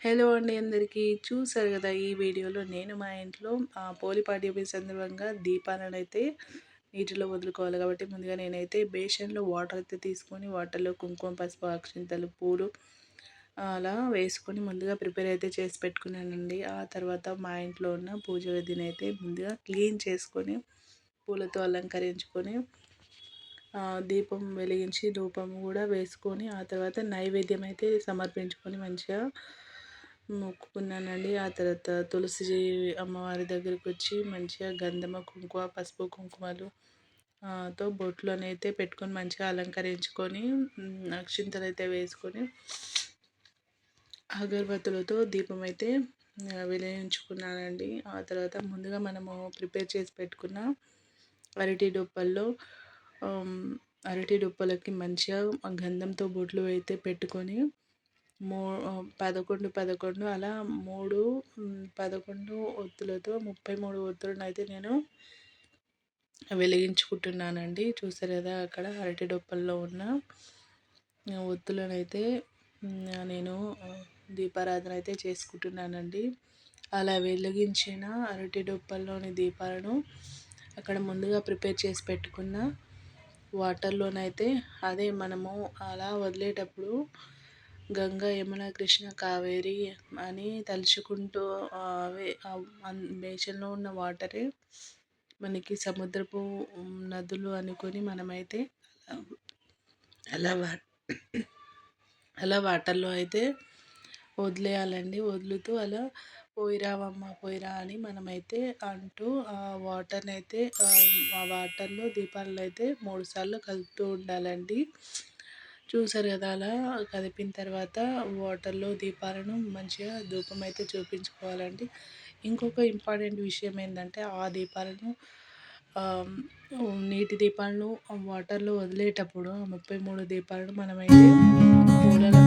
Hello అండి అందరికీ. చూసారు కదా ఈ వీడియోలో నేను మా ఇంట్లో పోలి పాడ్యమి సందర్భంగా దీపాలను అయితే నీటిలో వదులుకోవాలి. కాబట్టి ముందుగా నేనైతే బేషన్లో వాటర్ అయితే తీసుకొని వాటర్లో కుంకుమ పసుపు అక్షింతలు పూలు అలా వేసుకొని ముందుగా ప్రిపేర్ అయితే చేసి పెట్టుకున్నానండి. ఆ తర్వాత మా ఇంట్లో ఉన్న పూజ గదిని అయితే ముందుగా క్లీన్ చేసుకొని పూలతో అలంకరించుకొని దీపం వెలిగించి ధూపం కూడా వేసుకొని ఆ తర్వాత నైవేద్యం అయితే సమర్పించుకొని మంచిగా మొక్కుకున్నానండి. ఆ తర్వాత తులసి అమ్మవారి దగ్గరికి వచ్చి మంచిగా గంధమ కుంకుమ పసుపు కుంకుమలు తో బొట్లను అయితే పెట్టుకొని మంచిగా అలంకరించుకొని అక్షింతలు అయితే వేసుకొని అగరబత్తులతో దీపం అయితే వెలిగించుకున్నానండి. ఆ తర్వాత ముందుగా మనము ప్రిపేర్ చేసి పెట్టుకున్న అరటి డొప్పల్లో అరటి డొప్పలకి మంచిగా గంధంతో బొట్లు అయితే పెట్టుకొని మూ పదకొండు పదకొండు అలా మూడు పదకొండు ఒత్తులతో ముప్పై మూడు ఒత్తులను అయితే నేను వెలిగించుకుంటున్నానండి. చూసారు కదా అక్కడ అరటి డొప్పల్లో ఉన్న ఒత్తులనైతే నేను దీపారాధన అయితే చేసుకుంటున్నానండి. అలా వెలిగించిన అరటి డొప్పల్లోని దీపాలను అక్కడ ముందుగా ప్రిపేర్ చేసి పెట్టుకున్న వాటర్లోనైతే అదే మనము అలా వదిలేటప్పుడు గంగా యమున కృష్ణ కావేరి అని తలుచుకుంటూ అవే బేషన్లో ఉన్న వాటరే మనకి సముద్రపు నదులు అనుకొని మనమైతే అలా వా అలా వాటర్లో అయితే వదిలేయాలండి. వదులుతూ అలా పోయిరావమ్మ పోయిరా అని మనమైతే అంటూ ఆ వాటర్ని అయితే ఆ వాటర్లో దీపాలను అయితే మూడుసార్లు కలుపుతూ ఉండాలండి. చూసారు కదా అలా కదిపిన తర్వాత వాటర్లో దీపాలను మంచిగా ధూపం అయితే చూపించుకోవాలండి. ఇంకొక ఇంపార్టెంట్ విషయం ఏంటంటే ఆ దీపాలను నీటి దీపాలను వాటర్లో వదిలేటప్పుడు ముప్పై మూడు దీపాలను మనమైతే పూలలో